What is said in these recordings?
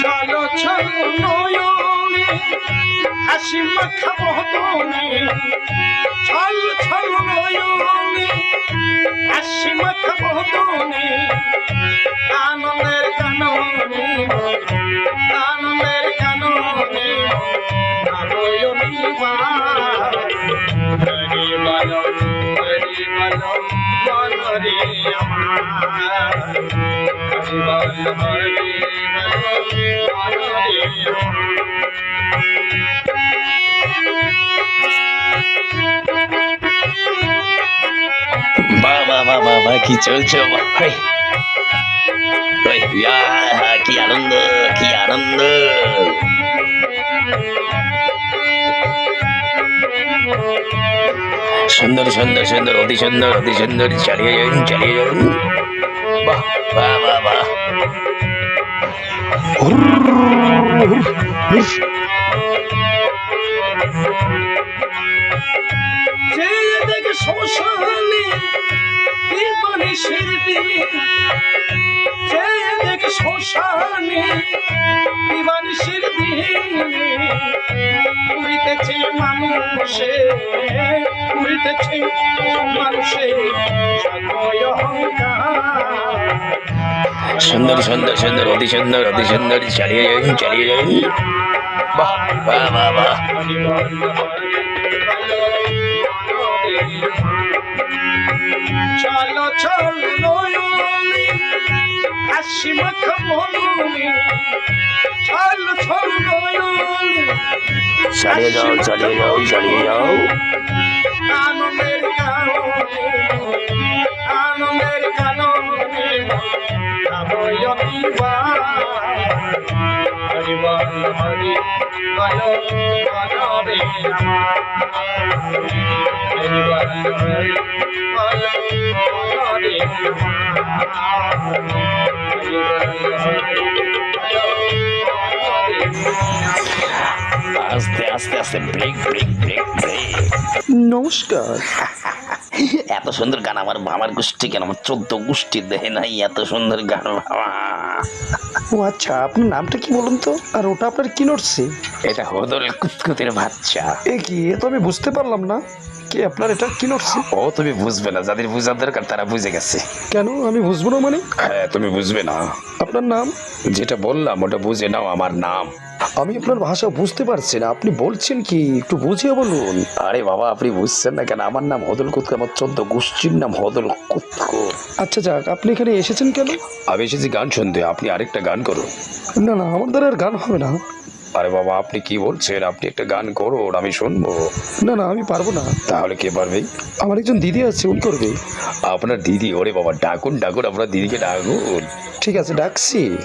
চলো চলো নয়নে, হাসি মাখা বদনে ছল ছল নয়নে, হাসি মাখা বদনে আনন্দের কাননে আনন্দের কাননে আলোয়নি মা মনরে আমার হরি বল হরি বল হরি বাহ বাহ বাহ বাহ বাহ কি চলছে বাহ হাই। ওই, ইয়া, কি আনন্দ কি আনন্দ সুন্দর সুন্দর সুন্দর, অতি সুন্দর অতি সুন্দর, চালিয়ে যান চালিয়ে যান। বাহ বাহ বাহ বাহ। উড়িতেছে মানুষে সকয় অহংকার। সুন্দর সুন্দর সুন্দর অতি সুন্দর অতি সুন্দর চালিয়ে যান চালিয়ে যান বাহ বাহ বাহ বাহ। চলো চলো মাখা চলো চলো চালিয়ে যাও চালিয়ে যাও চালিয়ে যাও। আনন্দের আনন্দের হরি আস্তে আস্তে আস্তে ব্রেক ব্রেক নমস্কার। এত সুন্দর গান আমার আমার গোষ্ঠী কেন? আমার চোদ্দ গোষ্ঠীর দেহে নাই এত সুন্দর গান বাবা ও আচ্ছা আপনার নামটা কি বলুন তো? আর ওটা আপনার কি নড়ছে? এটা হদল কুতকুতের বাচ্চা। এ কি এ তো আমি বুঝতে পারলাম না। কি আপনার এটা কি নড়ছে? ও তুমি বুঝবে না যাদের বুঝার দরকার তারা বুঝে গেছে। কেন আমি বুঝব না মানে? হ্যাঁ তুমি বুঝবে না। আপনার নাম? যেটা বললাম ওটা বুঝে নাও আমার নাম। আমি আপনার ভাষা বুঝতে পারছি না। আপনি বলছেন কি একটু বুঝিয়ে বলুন। আরে বাবা আপনি বুঝছেন না কেন? আমার নাম হদল কুতকু আমার চোদ্দ গোষ্ঠীর নাম হদল কুতকু আচ্ছা যাক আপনি এখানে এসেছেন কেন? আমি এসেছি গান শুনতে আপনি আরেকটা গান করুন। না না আমার দ্বারা আর গান হবে না। আরে বাবা আপনি কি বলছেন? আপনি একটা গান করুন আমি শুনব। না না আমি পারব না। তাহলে কে পারবে? আমার একজন দিদি আছে উনি করবে। আপনার দিদি ওরে বাবা ডাকুন ডাকুন আপনার দিদিকে ডাকুন। ঠিক আছে ডাকছি।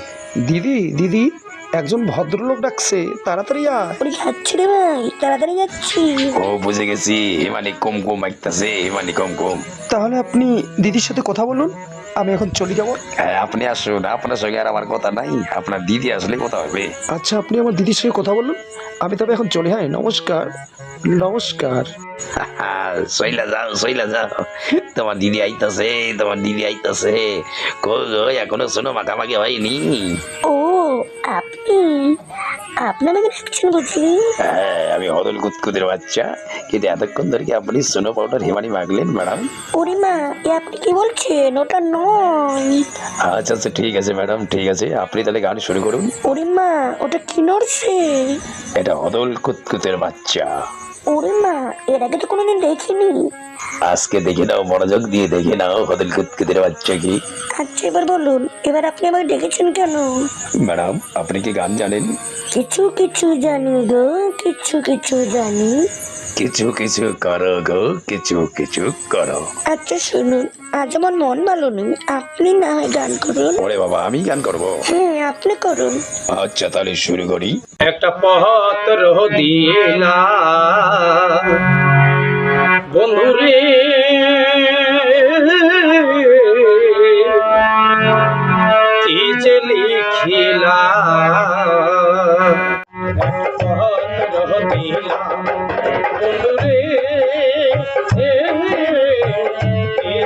দিদি দিদি? একজন ভদ্রলোক ডাকছে তাড়াতাড়ি আয়। ওরে যাচ্ছি রে ভাই তাড়াতাড়ি যাচ্ছি। ও বুঝে গেছি হিমানি কম কম একটাছে হিমানি কম কম। তাহলে আপনি দিদির সাথে কথা বলুন আমি এখন চলে যাব। হ্যাঁ আপনি আসুন আপনার সঙ্গে আর আমার কথা নাই আপনার দিদি আসলে কথা হবে। আচ্ছা আপনি আমার দিদির সঙ্গে কথা বলুন আমি তবে এখন চলে হ্যাঁ নমস্কার নমস্কার। সইলা যাও সইলা যাও। তোমার দিদি আইতাছে তোমার দিদি আইতাছে। কই এখনও শোনো মাখামাখি হয়নি। ও আপনি আপনি আমাকে ডাকছেন বুঝি হ্যাঁ আমি হদল কুতকুদের বাচ্চা। কিন্তু এতক্ষণ ধরে কি আপনি সোনো পাউডার হিমানি মাগলেন ম্যাডাম? ওরে মা এ আপনি কি বলছেন? ওটা নয়। আচ্ছা আচ্ছা ঠিক আছে ম্যাডাম ঠিক আছে। আপনি তাহলে গান শুরু করুন। ওরে মা ওটা কি নড়ছে? এটা হদল কুতকুতের বাচ্চা। ওরে মা এর আগে তো কোনোদিন দেখিনি। আজকে দেখে নাও মনোযোগ দিয়ে দেখে নাও হদল কুতকুতের বাচ্চা কি। আচ্ছা এবার বলুন এবার আপনি আমাকে ডেকেছেন কেন? ম্যাডাম আপনি কি গান জানেন? কিছু কিছু জানি গো কিছু কিছু জানি। কিছু কিছু করো গো কিছু কিছু করো। আচ্ছা শুনুন আজ আমার মন ভালো নেই। আপনি না হয় গান করুন। ওরে বাবা আমি গান করব? হ্যাঁ আপনি করুন। আচ্ছা তাহলে শুরু করি। একটা পত্র দিলা বন্ধুরে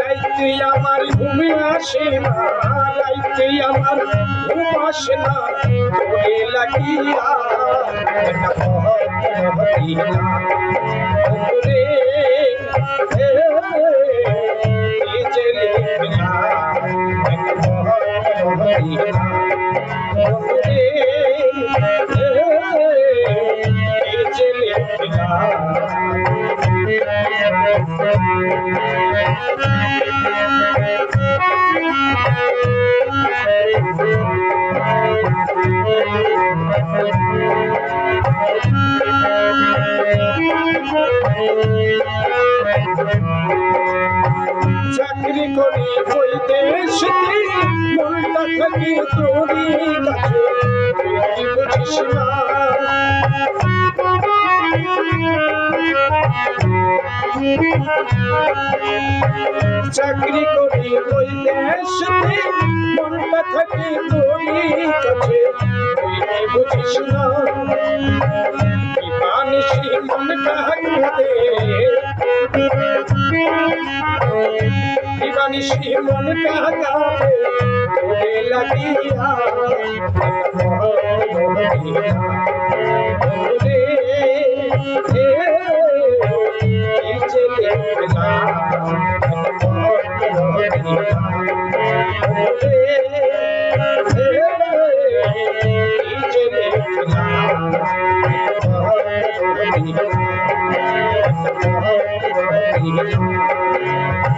রাইতে আমার ঘুমে আসে না রাইতে আমার ঘুম আসে না লাগিয়া পথ দিলা ওই দেশেতে মনটা থাকি তোরই কাছে কি বুঝিস না চাকরি করি ওই দেশেতে মনটা থাকি তোরই কাছে কি বুঝিস না দিবানিশি মন কাগাবে তোরে লাগিয়া ওরে হে এই যে লেখলা ওরে হে এই যে লেখলা